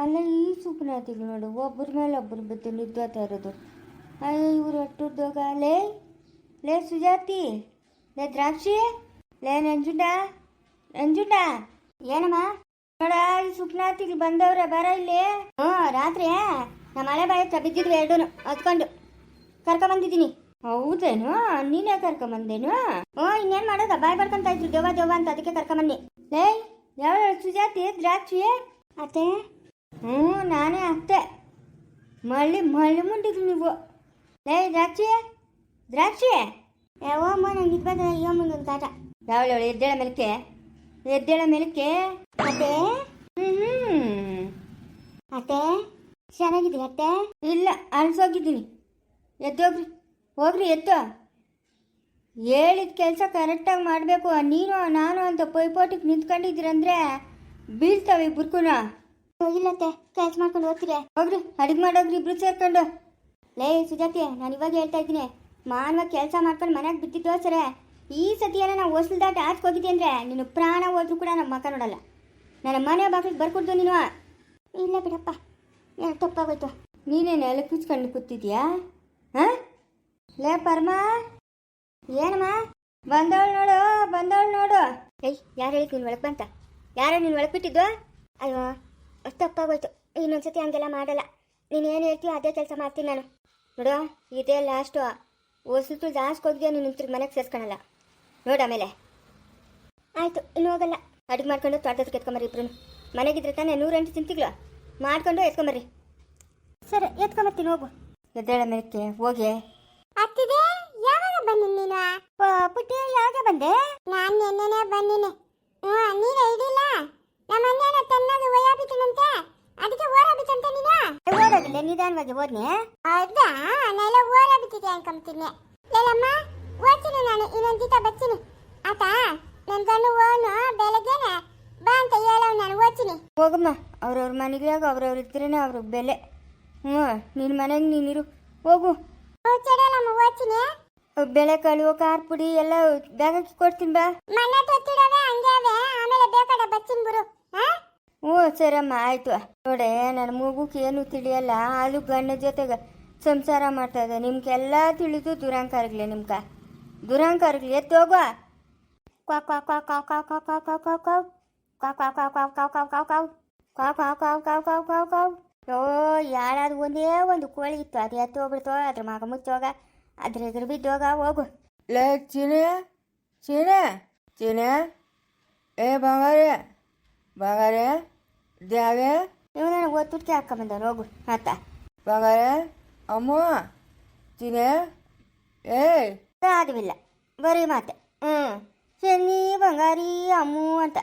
ಅಲ್ಲ ಈ ಸುಪ್ನಾತಿಗಳು ನೋಡು ಒಬ್ಬರ ಮೇಲೆ ಒಬ್ಬರು ಬಿದ್ದು ನಿದ್ದೋತಾ ಇರೋದು ಅಯ್ಯೋ, ಇವ್ರು ಒಟ್ಟುದ್ದೋಗ ಲೇ ಲೇ ಸುಜಾತಿ, ಲೇ ದ್ರಾಕ್ಷಿ, ಲೇ ನಂಜುಂಡ ನಂಜುಂಡ, ಏನಮ್ಮ? ನೋಡ, ಈ ಸುಪ್ನಾತಿಗಳು ಬಂದವ್ರೆ, ಬರ ಇಲ್ಲಿ. ಹ್ಞೂ, ರಾತ್ರಿ ನಮ್ಮ ಮಳೆ ಬಾಯಿ ಹತ್ರ ಬಿದ್ದಿದ್ವಿ ಎರಡೂ ಹತ್ಕೊಂಡು ಕರ್ಕೊಂಬಂದಿದ್ದೀನಿ. ಹೌದೇನು? ನೀನೇ ಕರ್ಕೊಂಬಂದೇನು? ಹ್ಞೂ, ಇನ್ನೇನು ಮಾಡೋದ? ಬಾಯ್ ಬರ್ಕೊಂತ ಇದ್ರು, ದೆವ್ವ ದೆವ್ವ ಅಂತ, ಅದಕ್ಕೆ ಕರ್ಕೊಂಬನ್ನಿ. ಲೇ ಯಾವ ಸುಜಾತಿ, ದ್ರಾಕ್ಷಿ? ಅತ್ತೆ? ಹ್ಞೂ, ನಾನೇ ಅತ್ತೆ ಮಳ್ಳಿ ಮಳ್ಳಿ ಮುಂಡಿದ್ರು ನೀವು. ಲೇ, ದ್ರಾಕ್ಷಿ ದ್ರಾಕ್ಷಿ. ಯಾವಮ್ಮ ನಂಗೆ ಇದು ಬಂದ ಅಯ್ಯೋ ಮುಂದೊಂದು ಕಾಟ. ಯಾವಳು ಎದ್ದೇಳ ಮೇಲಕ್ಕೆ ಎದ್ದೇಳ ಮೇಲಕ್ಕೆ. ಅತ್ತೆ? ಹ್ಞೂ ಅತ್ತೆ ಚೆನ್ನಾಗಿದ್ದೀನಿ ಅತ್ತೆ? ಇಲ್ಲ ಅನ್ಸೋಗಿದ್ದೀನಿ ಎದ್ದೋಗ್ರಿ. ಹೋಗ್ರಿ, ಎದ್ದು. ಹೇಳಿದ ಕೆಲಸ ಕರೆಕ್ಟಾಗಿ ಮಾಡಬೇಕು. ನೀನು, ನಾನು ಅಂತ ಪೈಪೋಟಿಗೆ ನಿಂತ್ಕೊಂಡಿದ್ದೀರಂದ್ರೆ ಬೀಳ್ತಾವೆ ಇಬ್ಬರ್ಕೂನ ಇಲ್ಲತ್ತೆ ಕೆಲಸ ಮಾಡ್ಕೊಂಡು ಹೋಗ್ತೀರಿ. ಹೋಗ್ರಿ, ಅಡುಗೆ ಮಾಡೋಗ್ರಿ ಇಬ್ರು ಸೇರ್ಕೊಂಡು. ಲೇ, ಸುಜಾತಿ, ನಾನು ಇವಾಗ ಹೇಳ್ತಾ ಇದ್ದೀನಿ. ಮಾನವ ಕೆಲಸ ಮಾಡ್ಕೊಂಡು ಮನೆಗೆ ಬಿದ್ದಿದ್ದು ಸರೆ. ಈ ಸತಿಯಲ್ಲ ನಾವು ಹೊಸ್ಲು ದಾಟ ಆಚೆ ಹೋಗಿದ್ದೆ ಅಂದ್ರೆ ನೀನು ಪ್ರಾಣ ಹೋದ್ರೂ ಕೂಡ ನಮ್ಮ ಮಕ್ಕ ನೋಡಲ್ಲ. ನನ್ನ ಮನೆ ಬಾಗಿಲಿಗೆ ಬರ್ಕೊಡ್ದು ನೀನು. ಇಲ್ಲ ಬಿಡಪ್ಪ ಏನು ತಪ್ಪಾಗೋಯ್ತು. ನೀನೇನು ಎಲ್ಲ ಕುಚ್ಕೊಂಡು ಕೂತಿದ್ಯಾ? ಹಾಂ? ಲೇ, ಪರಮ. ಏನಮ್ಮ? ಬಂದವಳು ನೋಡು ಬಂದವಳು ನೋಡು. ಏಯ್, ಯಾರು ಹೇಳಿದ್ ನೀನು ಒಳಗೆ ಬಂತ? ಯಾರೋ ನೀನು ಒಳಗೆ ಬಿಟ್ಟಿದ್ದು? ಅಯ್ಯೋ. ತಪ್ಪಾಗೋಯ್ತು ಇನ್ನೊಂದ್ಸತಿ ಹಂಗೆಲ್ಲ ಮಾಡಲ್ಲ. ನೀನು ಏನು ಹೇಳ್ತೀಯೋ ಅದೇ ಕೆಲಸ ಮಾಡ್ತೀನಿ ನಾನು. ನೋಡೋ, ಇದೇ ಲಾಸ್ಟು ಹೊಸಲು ಜಾಸ್ತಿ ಹೋಗಿದ್ಯಾ ನೀನು ತಿರ್ಗಿ ಮನೆಗೆ ಸೇರ್ಸ್ಕೊಳಲ್ಲ. ನೋಡು ಆಮೇಲೆ. ಆಯಿತು, ಇನ್ನು ಹೋಗಲ್ಲ. ಅಡುಗೆ ಮಾಡ್ಕೊಂಡು ತೋಟದ ಎತ್ಕೊಂಬರಿ ಇಬ್ರು ಮನೆಗಿದ್ರೆ ತಾನೇ ನೂರೆಂಟು ತಿಂತಿಗ್ಲೋ ಮಾಡ್ಕೊಂಡು ಎತ್ಕೊಂಬರ್ರಿ. ಸರಿ, ಎತ್ಕೊಂಬರ್ತೀನಿ, ಹೋಗು. ಎದ್ದೇಳ ಮೇಲಕ್ಕೆ, ಹೋಗಿ ಅತ್ತಿದೆ ಯಾವಾಗ ಬನ್ನಿ ನೀನು ಪುಟ್ಟಿ ಯಾವಾಗ ಬಂದೆ ನಾನು ನಿನ್ನೆನೆ ಬಂದಿನಿ ಹ್ಞೂ ನೀನು ಹಿಡಿಲ್ಲ ನಮ್ಮ ಅಣ್ಣನ ತನ್ನಾಗ ಒಯ್ಯಾಬಿಟ್ಟನಂತೆ ಅದಕ್ಕೆ ಓಡಾಬಿಟ್ಟಂತೆ ನೀನು ಓಡೋದಿಲ್ಲ ನಿಧಾನವಾಗಿ ಓದ್ನೆ ಹೌದಾ? ನಾನೆಲ್ಲ ಓಡಾಬಿಟ್ಟಿದೆ ಅನ್ಕೊಂತೀನಿ ಹೇಳಮ್ಮ ಓದ್ತೀನಿ ನಾನು ಇನ್ನೊಂದು ದಿಟ ಬರ್ತೀನಿ. ಆತಾ ನನ್ನ ಗಂಡು ಓನು ಬೆಳಗ್ಗೆನೆ. ಬಾ ಅಂತ ಹೇಳವ್ ನಾನು ಓದ್ತೀನಿ. ಹೋಗಮ್ಮ ಅವ್ರವ್ರ ಮನೆಗೆ ಅವ್ರವ್ರ ಇದ್ರೇನೆ ಅವ್ರ ಬೆಲೆ. ಹ್ಞೂ ನಿನ್ನ ಮನೆಗೆ ನೀನಿರು ಹೋಗು. ಹ್ಞೂ ಚಡಲಮ್ಮ ಓದ್ತೀನಿ ಬೆಳೆ ಕಳುವ ಖಾರ ಪುಡಿ ಎಲ್ಲ ಬ್ಯಾಗ್ ಕೊಡ್ತೀನಿ ಬಾ. ಮನೆ ತೊತ್ತಿಡವೆ ಹಂಗೆ ಅವೆ. ಆಮೇಲೆ ಬೇಕಾದ ಬರ್ತೀನಿ ಬಿಡು. ಹ್ಞೂ ಸರಮ್ಮ ಆಯ್ತು ನೋಡೆ ನನ್ನ ಮಗುಕ್ಕೆ ಏನು ತಿಳಿಯಲ್ಲ ಅದು ಗಂಡ ಜೊತೆಗೆ ಸಂಸಾರ ಮಾಡ್ತಾ ಇದೆ ನಿಮ್ಗೆಲ್ಲ ತಿಳಿದು ದುರಾಂಕಾರಗಳೇ ನಿಮ್ಗೆ ದುರಾಂಕಾರಗಳು ಎತ್ತು ಹೋಗುವ ಕ್ವಾ ಕಾ ಕಾ ಕಾವ್ ಕಾವ್ ಕಾವ್ ಕಾವ್ ಕಾವ್ ಕಾವ್ ಕಾವ್ ಕಾ ಕಾ ಕಾ ಕಾವ್ ಕಾವ್ ಕಾವ್ ಕಾವ್ ಕಾವ್ ಕ್ವಾ ಕ್ವಾ ಕಾವ್ ಕಾವ್ ಕಾವ್ ಕಾವ್ ಕಾವ್ ಓ ಒಂದೇ ಒಂದು ಕೋಳಿ ಇತ್ತು ಅದು ಎತ್ತು ಹೋಗ್ಬಿಡ್ತು ಅದ್ರ ಮಗ ಮುಚ್ಚೋಗ ಅದ್ರ ಎದುರು ಬಿದ್ದೋಗ ಹೋಗು ಲೇ ಚೀನೆ ಚೀನೆ ಚೀನೆ ಏ ಬಂಗಾರೆ ಬಂಗಾರೆ ದ್ಯಾವೆ ನೀವು ನನಗೆ ಒತ್ತುಟ್ಕೆ ಹಾಕೊಂಬಂದವನು ಹೋಗು ಆತ ಬಂಗಾರೆ ಅಮ್ಮ ಚೀನೆ ಏಯ್ ಸಾಧ್ಯವಿಲ್ಲ ಬರೀ ಮಾತೆ ಹ್ಞೂ ಚೆನ್ನಿ ಬಂಗಾರಿ ಅಮ್ಮು ಅಂತ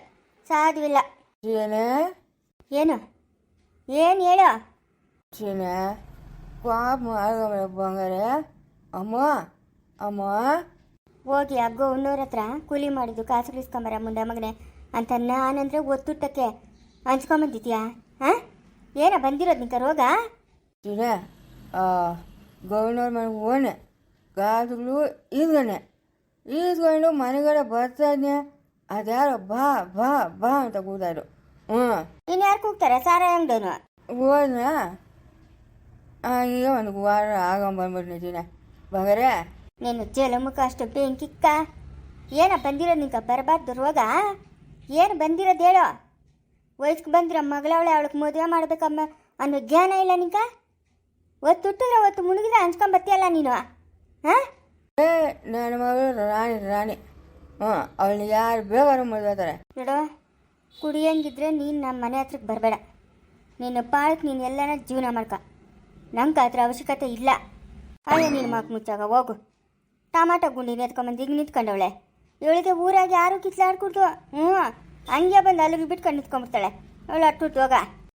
ಸಾಧ್ಯವಿಲ್ಲ ಚೀನೆ ಏನು ಏನು ಹೇಳು ಚೀನೆ ಪಾಪ ಮಾಡ್ಕೊಂಬ ಬಂಗಾರೆ ಅಮ್ಮ ಅಮ್ಮ ಹೋಗಿ ಅಗ್ಗೋ ಗೌನವ್ರ ಹತ್ರ ಕೂಲಿ ಮಾಡಿದ್ದು ಕಾಸು ಇಸ್ಕೊಂಬರ ಮುಂದೆ ಮಗನೆ ಅಂತ ನಾನಂದ್ರೆ ಒತ್ತುಟ್ಟಕ್ಕೆ ಹಂಚ್ಕೊಂಬಂದಿದ್ಯಾ? ಹಾಂ? ಏನ ಬಂದಿರೋದು ನಿಂಕ ರೋಗ? ಚೀನೆ ಗೌರ್ನವ್ರ ಮನೆಗೆ ಹೋನೆ ಗಾಜುಗಳು ಈಸ್ಗಣೆ ಈಸ್ಕೊಂಡು ಮನೆಗಡೆ ಬರ್ತಾನೆ ಅದ್ಯಾರೋ ಬಾ ಬಾ ಬಾ ಅಂತ ಕೂತಾರು ಹ್ಞೂ. ಇನ್ಯಾರು ಯಾರು ಕೂಗ್ತಾರೆ? ಸಾರ ಅಂಗಡೋನು ಹೋದ್ನ? ಈಗ ಒಂದು ವಾರ ಆಗಂಬಂದ್ಬಿಟ್ಟಿದ್ದೀನಿ ಬಗರೆ? ನೀನು ಜಲಮುಖ ಅಷ್ಟು ಬೆಂಕಿಕ್ಕ? ಏನ ಬಂದಿರೋದು ನಿಂಕ ಬರಬಾರ್ದು ರೋಗ? ಏನು ಬಂದಿರೋದು ಹೇಳು? ವಯಸ್ಸಿಗೆ ಮಗಳ ಮಗಳವಳೆ ಅವಳಿಗೆ ಮದುವೆ ಮಾಡ್ಬೇಕಮ್ಮ ಅನ್ನೋ ಜ್ಞಾನ ಇಲ್ಲ ನಿಂಕ? ಒತ್ತು ಹುಟ್ಟಿದ್ರೆ ಒತ್ತು ಮುಳುಗಿದ್ರೆ ಹಂಚ್ಕೊಂಬತ್ತಿಯಲ್ಲ ನೀನು ಹಾಂ? ಏ ನನ್ನ ಮಗಳು ರಾಣಿ ರಾಣಿ. ಹ್ಞೂ ಅವಳನ್ನ ಯಾರು ಬೇಗ ಮದುವೆ ನೋಡು ಕುಡಿಯಂಗಿದ್ರೆ ನೀನು ನಮ್ಮ ಮನೆ ಹತ್ರಕ್ಕೆ ಬರಬೇಡ. ನಿನ್ನ ಪಾಳಕ್ಕೆ ನೀನು ಎಲ್ಲನ ಜೀವನ ಮಾಡ್ಕ. ನಂಗೆ ಅದ್ರ ಅವಶ್ಯಕತೆ ಇಲ್ಲ. ಅಯ್ಯೋ ನೀನು ಮಾಕ್ ಮುಚ್ಚಾಗ ಹೋಗು. ಟಮಾಟೊ ಗುಂಡಿ ಎತ್ಕೊಂಬಂದು ಈಗ ನಿಂತ್ಕೊಂಡವಳೆ. ಇವಳಿಗೆ ಊರಾಗಿ ಯಾರು ಕಿತ್ಲಾಡ್ಕೊಡ್ತು? ಹ್ಞೂ. ಹಂಗೆ ಬಂದು ಅಲ್ಲಿಗೆ ಬಿಟ್ಕೊಂಡು ನಿಂತ್ಕೊಂಡ್ಬಿಡ್ತಾಳೆ ಅವಳು ಅಟ್ಟು ಹೋಗ.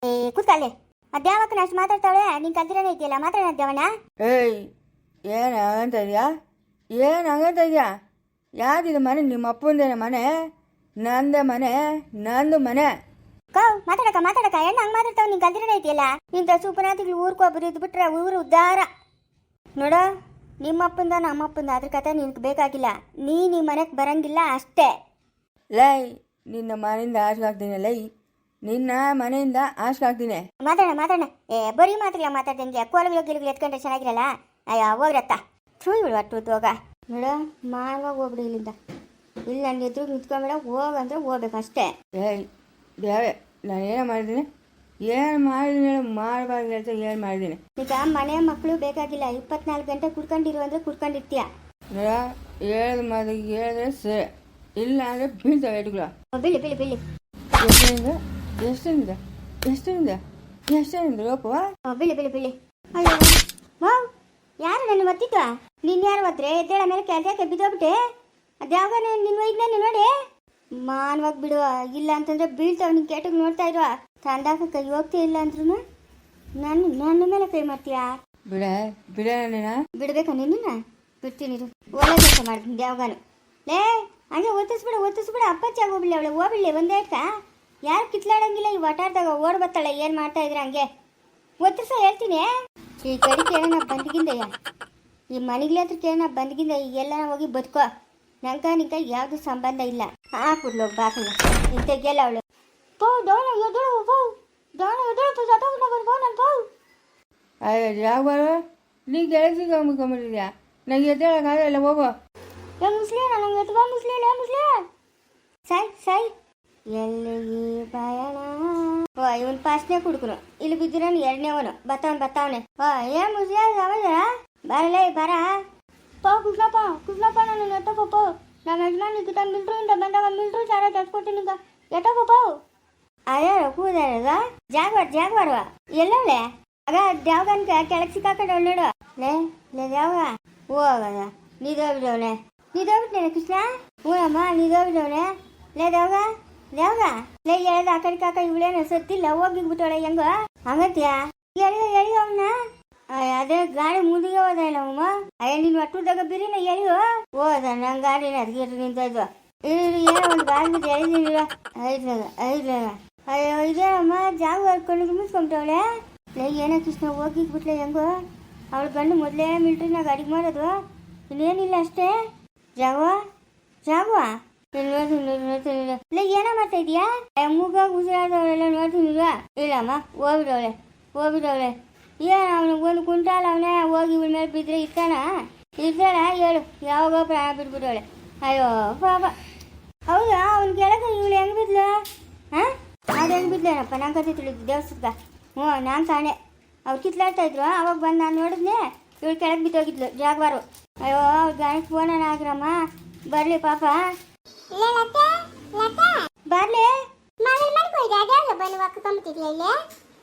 ಏ ಕೂತಾಳೆ ಅದ್ಯಾವಕ್ಕನ ಅಷ್ಟು ಮಾತಾಡ್ತಾಳೆ. ನಿನ್ ಕಲ್ತಿರನೇ ಇದೆಯಲ್ಲ ಮಾತಾಡೋದ್ಯಾವಣ್ಣ ಏಯ್ ಏನು ಹಂಗಂತ ಇದೆಯಾ? ಏನು ಹಂಗಂತ ಇದೆಯಾ? ಯಾವ್ದಿದು ಮನೆ? ನಿಮ್ಮ ಅಪ್ಪಂದೇನೆ ಮನೆ? ನಂದೇ ಮನೆ? ನಂದು ಮನೆ? ಕೌ ಮಾತಾಡಕ ಮಾತಾಡಕ ಹೆಣ್ಣು ಹಂಗೆ ಮಾತಾಡ್ತಾವ. ನಿನ್ ಕಲ್ತಿರನೇ ಇದೆಯಲ್ಲ ಇಂಥ ಸೂಪನಾತಿಗಳು ಊರ್ಕೊಬ್ರು ಇದ್ದು ಬಿಟ್ರೆ ಊರು ಉದ್ದಾರ. ನೋಡ ನಿಮ್ಮಪ್ಪಂದ ನಮ್ಮಪ್ಪಂದ ಅದ್ರ ಕತೆ ನಿನ್ಗೆ ಬೇಕಾಗಿಲ್ಲ. ನೀ ನಿಮ್ಮ ಮನೆಗೆ ಬರಂಗಿಲ್ಲ ಅಷ್ಟೇ. ಲೈ ನಿನ್ನ ಮನೆಯಿಂದ ಆಚೆ ಹಾಕ್ತೀನಿ ಲೈ ನಿನ್ನ ಮನೆಯಿಂದ ಆಸ್ಕಾಗ್ತೀನಿ ಮಾತಾಡೋಣ ಮಾತಾಡೋಣ. ಏ ಬರೀ ಮಾತಾಡಲ್ಲ ಮಾತಾಡ್ದಂಗೆ ಕೋಲಗಳು ಗಿಲಗಳು ಎತ್ಕೊಂಡ್ರೆ ಚೆನ್ನಾಗಿರಲ್ಲ? ಅಯ್ಯ ಹೋಗ್ರತ್ತ. ಥೂ ಬಿಡು ಅಟ್ಟು ಹೋಗ. ನೋಡ ಮಾರ್ವಾಗ ಹೋಗ್ಬಿಡಿ ಇಲ್ಲಿಂದ. ಇಲ್ಲಿ ನನ್ನ ಎದುರು ನಿಂತ್ಕೊಂಬೇಡ ಹೋಗಂದ್ರೆ ಹೋಗ್ಬೇಕು ಅಷ್ಟೇ. ಏಯ್ ದೇವೆ ನಾನು ಏನು ಮಾಡಿದ್ದೀನಿ? ಏನು ಮಾಡಿದ್ದೀನಿ ಹೇಳು ಮಾಡಬಾರ್ದು ಅಂತ ಏನು ಮಾಡಿದ್ದೀನಿ? ಈಗ ಮನೆ ಮಕ್ಕಳು ಬೇಕಾಗಿಲ್ಲ ಇಪ್ಪತ್ನಾಲ್ಕು ಗಂಟೆ ಕುಡ್ಕೊಂಡಿರು ಅಂದ್ರೆ ಕುಡ್ಕೊಂಡಿರ್ತೀಯ? ನೋಡ ಹೇಳಿದ ಮಾತು ಹೇಳಿದ್ರೆ ಸರಿ. ಇಲ್ಲ ಅಂದರೆ ಬೀಳ್ತಾವೆ ಎಡ್ಗಳ ಬಿಳಿ ಬಿಳಿ ಬಿಳಿ. ಎಷ್ಟರಿಂದ ಎಷ್ಟರಿಂದ ಎಷ್ಟರಿಂದ ಎಷ್ಟರಿಂದ ಲೋಪವ ಓ, ಬಿಳಿ ಬಿಳಿ ಬಿಳಿ. ಅಯ್ಯೋ ವಾವ್ ಯಾರು ನನ್ನ ಒತ್ತಿದ್ವ ನೀನ್ ಯಾರು ಒದ್ರೆ ಎದ್ದೇಳ ಮೇಲೆ ಕೆಳಗೆ ಬಿದ್ದೋಗ್ಬಿಟ್ಟೆ ಅದ್ಯಾವಾಗ ನಿನ್ನ ಒಯ್ದನೆ ನೀನು ನೋಡಿ? ಮಾನವಾಗಿ ಬಿಡುವ ಇಲ್ಲ ಅಂತಂದ್ರೆ ಬೀಳ್ತಾವ ನಿನ್ ಕೆಟ್ಟಗೆ ನೋಡ್ತಾ ಇರುವ ತಂದಾಕ ಕೈ ಹೋಗ್ತಾ ಇಲ್ಲ ಅಂದ್ರೂ ನನ್ನ ನನ್ನ ಮೇಲೆ ಕೈ ಮಾಡ್ತೀಯಾ? ಬಿಡ ಬಿಡ ಬಿಡಬೇಕಾ ನಿನ್ನ ಬಿಡ್ತೀನಿ. ಒಳ್ಳೆ ಕೆಲಸ ಮಾಡ್ತೀನಿ ಯಾವಾಗನು. ಲೇ ಹಂಗೆ ಒತ್ತಿಸ್ಬಿಡ ಒತ್ತಿಸ್ಬಿಡ ಅಪ್ಪಚ್ಚಿ ಆಗೋಗ್ಬಿಡ್ಲಿ ಅವಳು. ಹೋಗ್ಬಿಡ್ಲಿ ಒಂದೇ ಅಕ್ಕ ಯಾರು ಕಿತ್ಲಾಡಂಗಿಲ್ಲ ಈ ಒಟ್ಟಾಡ್ದಾಗ ಓಡ್ ಬತ್ತಾಳೆ ಏನು ಮಾಡ್ತಾ ಇದ್ರ ಹಂಗೆ? ಒತ್ತಿಸ ಹೇಳ್ತೀನಿ. ಈ ಕಡೆ ಕೇಳೋಣ ಬಂದ್ಗಿಂದಯ್ಯ. ಈ ಮನೆಗ್ಲಿ ಹತ್ರ ಕೇಳೋಣ ಬಂದ್ಗಿಂದ ಎಲ್ಲ ಹೋಗಿ ಬದುಕೋ. ನಂಗ ನಿಂಗ ಯಾವ್ದು ಸಂಬಂಧ ಇಲ್ಲ. ಹಾಕುಡ್ಲು ಬಾಕಲ್ಲ ಇಂತೆಗೆಲ್ಲ ಅವಳು. ಪೋ ಡೋಣ ಎದಳು ಪೋ ಡೋಣ ಎದಳು ನಗರ್ ಪೋ ನನ್ ಪೋ ಅಯ್ಯೋ ಯಾವ ನೀ ಕೆಲಸಕ್ಕೆ ಹೋಗ್ಕೊಂಬಿಟ್ಟಿದ್ಯಾ ನನಗೆ ಎದ್ದೇಳಕ್ಕಾಗಲ್ಲ ಹೋಗೋ. ಏ ಮುಸ್ಲಿ ನಂಗೆ ಏ ಮುಸ್ಲಿಂ ಸಾಯ್. ಎಲ್ಲಿ ಎಲ್ಲಿಗೆ ಪಯಣ ಓ ಇವನ್ ಪಾಸ್ನೇ ಕುಡ್ಕನು. ಇಲ್ಲಿ ಬಿದ್ದಿರೋನು ಎರಡನೇವನು ಬತ್ತವನ್ ಬತ್ತವನೆ ಓ ಏ ಮುಸ್ಲಿಂ ಸಮಜ ಬರಲೇ ಬರ. ಪೋ ಕೃಷ್ಣಪ್ಪ ಕೃಷ್ಣಪ್ಪ ನಾನು ಎತ್ತಪ್ಪ ನಮ್ಮ ಯಜಮಾನ್ ಇದ್ದ ಇಂದ ಬಂದಾಗ ಮಿಲ್ಟ್ರಿ ಸಾರ ತರ್ಸ್ಕೊತೀನಿ ಈಗ ಎತ್ತಪ್ಪ ಅಯ್ಯೋ ಕೂದಾರದ ಜಾಗ್ವಾರ್ ಜಾಗ್ವಾರ್ವ ಎಲ್ಲವಳೆ ಆಗ ದ್ಯಾವ್ಗನ್ ಕೆಳಗೆ ಸಿಕ್ಕಾಕಡೆ ನೋಡು. ಲೇ ಲೇ ದ್ಯಾವ್ಗ. ಹೋಗದ. ನಿದೋಬಿಡವನೆ ನಿದೋಬಿಟ್ಟೇನೆ ಕೃಷ್ಣ? ಹ್ಞೂನಮ್ಮ ನಿದೋಬಿಡವನೆ ಲೇ ದ್ಯಾವ್ಗ ದ್ಯಾವ್ಗ ಲೇ ಹೇಳ್ದ ಆ ಕಡೆ ಕಾಕ ಇವಳೇನು ಸತ್ತಿಲ್ಲ ಹೋಗಿಬಿಟ್ಟವಳೆ ಹೆಂಗ? ಹಂಗತ್ಯಾ? ಎಳಿ ಎಳಿ ಅವನ್ನ ಅದೇ ಗಾಡಿ ಮುಂದಿಗೆ ಹೋದ ಅಮ್ಮ ಅಯ್ಯ ನೀನು ಒಟ್ಟದಾಗ ಬಿರಿನ ಎಳಿಯೋ ಹೋದ ನನ್ನ ಗಾಡಿನ ಅದಕ್ಕೆ ನಿಂತ ಇದ್ವ ಇರು ಏನೋ ಒಂದು ಗಾಡಿ ಎಳಿದೀನಿ ಐದ್ರಾಗ ಐದ್ರಾಗ ಅಯ್ಯೋ ಇದೇನಮ್ಮ ಜಾಗ ಹರ್ಕೊಂಡು ಮುಗಿಸ್ಕೊಂಬಿಟ್ಟವಳೆ ಲೇ, ಏನೋ ಕೃಷ್ಣ ಹೋಗಿದ್ಬಿಟ್ಲೆ ಹೆಂಗೋ. ಅವಳ ಗಂಡು ಮೊದಲೇ ಮಿಲ್ಟ್ರಿನಾಗ ಅಡಿಗೆ ಮಾಡೋದು. ಇನ್ನೇನಿಲ್ಲ ಅಷ್ಟೇ. ಜಾವ ಇಲ್ಲ ಏನೋ ಮಾಡ್ತಾ ಇದೀಯಾ ಮೂಗ ಉಸಿರಾದವಳೆಲ್ಲ ನೋಡ್ತೀನಿ ಇಲ್ವಾ? ಇಲ್ಲಮ್ಮ ಹೋಗ್ಬಿಡವಳೆ ಹೋಗಿದವಳೆ ಏನು ಅವನಿಗೆ ಒಂದು ಕುಂಟಾಲ ಅವನೇ ಹೋಗಿ ಇವಳ ಮೇಲೆ ಬಿದ್ದರೆ ಇರ್ತಾನ ಇರ್ತಾನ ಹೇಳು ಯಾವಾಗ ಪ್ರಾಣ ಬಿಟ್ಬಿಡವಳೆ ಅಯ್ಯೋ ಪಾಪ ಹೌದಾ ಅವ್ನ ಕೆಳಗೆ ಇವಳು ಹೆಂಗ್ ಬಿದ್ಲ ಹಾಂ ಅದು ಹೆಂಗ್ ಬಿದ್ಲೇನಪ್ಪ ನಂಗೆ ಕತೆ ತಿಳಿದು ದೇವಸ್ಥಾನಕ್ಕೆ ಹ್ಞೂ ನಾನು ತಾನೆ ಅವ್ರು ಕಿತ್ಲಾಡ್ತಾ ಇದ್ರು ಅವಾಗ ಬಂದು ನಾನು ನೋಡಿದ್ನೆ ಇವಳು ಕೆಳಗೆ ಬಿದ್ದೋಗಿದ್ಲು ಜಾಗವಾರು ಅಯ್ಯೋ ಅವ್ರ ಗಾಯಕ್ಕೆ ಫೋನ ಆಗ್ರಮ್ಮ ಬರಲಿ ಪಾಪ ಬರಲಿ.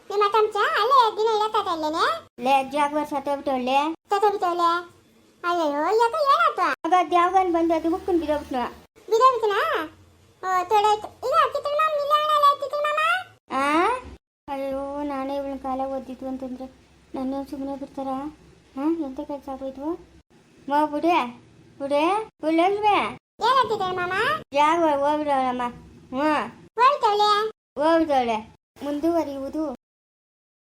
ನಿಮ್ಮ ತಮ್ಚ ಅಲ್ಲೇ ದಿನ ಇರತ್ತ ಇಲ್ಲೇನೆ ಲೇ ಜಾಗ್ವಾರ್ ಸತ್ತೋಗ್ಬಿಟ್ಟವಳೆ ತಗೊಬಿಟ್ಟವಳೆ ಅಯ್ಯೋ ಯಾಕ ಏನಾಯ್ತು? ಆಗ ದ್ಯಾವ್ಗನ್ ಬಂದು ಅದು ಬುಕ್ಕನ್ ಬಿದ್ದೋಗ್ಬಿಟ್ನು ಬಿದೋಗ್ಬಿಟ್ಟನಾ ಓ ತೊಡಾಯ್ತು ಈಗ ಕಿತ್ತಳ ಮಾಮ ಇಲ್ಲ ಅಣ್ಣ ಕಿತ್ತಳ ಮಾಮ? ಆ? ಅಯ್ಯೋ ನಾನೇ ಇವಳ ಕಾಲ ಓದಿತ್ತು ಅಂತಂದ್ರೆ ನನ್ನ ಸುಮ್ಮನೆ ಬಿಡ್ತಾರ? ಹಾಂ ಎಂತ ಕೆಲಸ ಆಗೋಯ್ತು? ಮಾ ಬುಡೆ ಬುಡೆ ಬಿಡ್ಲೇ ಏನಂತಿದ್ದಾಳೆ ಮಾಮ? ಜಾಗ ಹೋಗ್ಬಿಡವಳಮ್ಮ ಹ್ಞೂ ಹೋಗ್ತವಳೆ ಹೋಗ್ಬಿಡವಳೆ ಮುಂದುವರಿಯುವುದು.